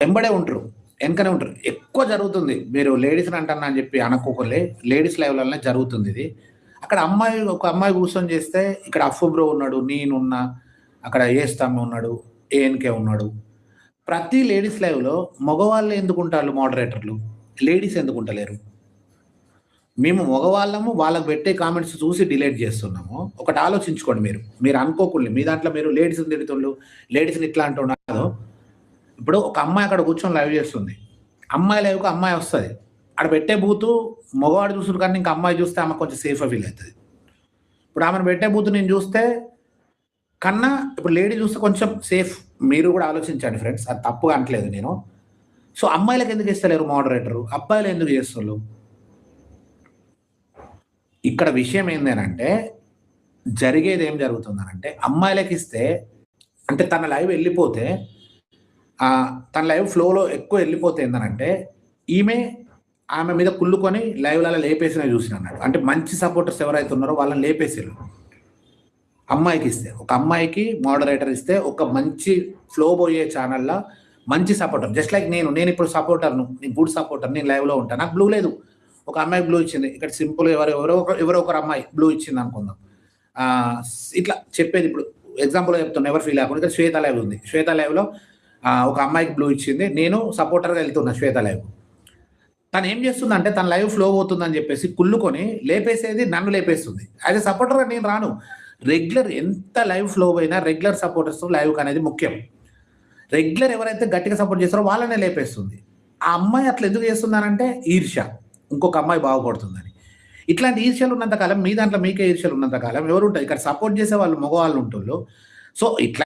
వెంబడే ఉంటారు వెనకనే ఉంటారు. ఎక్కువ జరుగుతుంది. మీరు లేడీస్ని అంటున్నా అని చెప్పి అనుకోకలే లేడీస్ లెవెల్లోనే జరుగుతుంది ఇది. అక్కడ అమ్మాయి ఒక అమ్మాయి కూర్చొని చేస్తే ఇక్కడ అఫు బ్రో ఉన్నాడు నేనున్నా అక్కడ ఏస్తాము ఉన్నాడు ఏఎన్కే ఉన్నాడు. ప్రతి లేడీస్ లైవ్లో మగవాళ్ళు ఎందుకు ఉంటారు మోడరేటర్లు? లేడీస్ ఎందుకు ఉంటలేరు మేము మగవాళ్ళము వాళ్ళకి పెట్టే కామెంట్స్ చూసి డిలీట్ చేస్తున్నాము. ఒకటి ఆలోచించుకోండి మీరు. మీరు అనుకోకుండా మీ దాంట్లో మీరు లేడీస్ని తిడుతుండ్రు లేడీస్ని ఇట్లా అంటున్నారు ఇప్పుడు ఒక అమ్మాయి అక్కడ కూర్చొని లైవ్ చేస్తుంది. అమ్మాయి లైవ్కి అమ్మాయి వస్తుంది. అక్కడ పెట్టే బూతు మగవాడు చూసుడు కానీ ఇంకా అమ్మాయి చూస్తే ఆమె కొంచెం సేఫ్గా ఫీల్ అవుతుంది. ఇప్పుడు ఆమెను పెట్టే బూతు నేను చూస్తే కన్నా ఇప్పుడు లేడీ చూస్తే కొంచెం సేఫ్ మీరు కూడా ఆలోచించండి ఫ్రెండ్స్ అది తప్పుగా అనట్లేదు నేను. సో అమ్మాయిలకు ఎందుకు ఇస్తలేరు మోడరేటరు అబ్బాయిలు ఎందుకు చేస్తున్నారు ఇక్కడ విషయం ఏంటంటే జరిగేది ఏం జరుగుతుందనంటే అమ్మాయిలకు ఇస్తే అంటే తన లైవ్ వెళ్ళిపోతే తన లైవ్ ఫ్లోలో ఎక్కువ వెళ్ళిపోతే ఏంటంటే ఈమె ఆమె మీద కుళ్ళుకొని లైవ్లలో లేపేసిన చూసిన అన్నాడు అంటే మంచి సపోర్టర్స్ ఎవరైతే ఉన్నారో వాళ్ళని లేపేసారు అమ్మాయికి ఇస్తే ఒక అమ్మాయికి మోడరేటర్ ఇస్తే ఒక మంచి ఫ్లో పోయే ఛానల్లో మంచి సపోర్టర్. జస్ట్ లైక్ నేను నేను ఇప్పుడు సపోర్టర్ను నేను గుడ్ సపోర్టర్ నేను లైవ్లో ఉంటాను నాకు బ్లూ లేదు. ఒక అమ్మాయి బ్లూ ఇచ్చింది. ఇక్కడ సింపుల్ ఎవరు ఎవరో ఒక- ఎవరో ఒకరు అమ్మాయి బ్లూ ఇచ్చింది అనుకుందాం. ఇట్లా చెప్పేది ఇప్పుడు. ఎగ్జాంపుల్ చెప్తున్నా ఎవరు ఫీల్ అవ్వకుండా ఇక్కడ శ్వేత లైవ్ ఉంది. శ్వేత లైవ్లో ఒక అమ్మాయికి బ్లూ ఇచ్చింది. నేను సపోర్టర్గా వెళ్తున్నా శ్వేత లైవ్ తను ఏం చేస్తుందంటే తన లైవ్ ఫ్లో అవుతుందని చెప్పేసి కుళ్ళుకొని లేపేసేది నన్ను లేపేస్తుంది. యాజ్ ఎ సపోర్టర్గా నేను రాను. రెగ్యులర్ ఎంత లైవ్ ఫ్లో అయినా రెగ్యులర్ సపోర్టర్స్ లైవ్ అనేది ముఖ్యం. రెగ్యులర్ ఎవరైతే గట్టిగా సపోర్ట్ చేస్తారో వాళ్ళనే లేపేస్తుంది. ఆ అమ్మాయి అట్లా ఎందుకు చేస్తుందనంటే ఈర్ష్య ఇంకొక అమ్మాయి బాగుపడుతుందని. ఇట్లాంటి ఈర్ష్యలు ఉన్నంత కాలం మీ దాంట్లో మీకే ఈర్ష్యలు ఉన్నంత కాలం ఎవరు ఉంటారు? ఇక్కడ సపోర్ట్ చేసే వాళ్ళు మగవాళ్ళు ఉంటుళ్ళు. సో ఇట్లా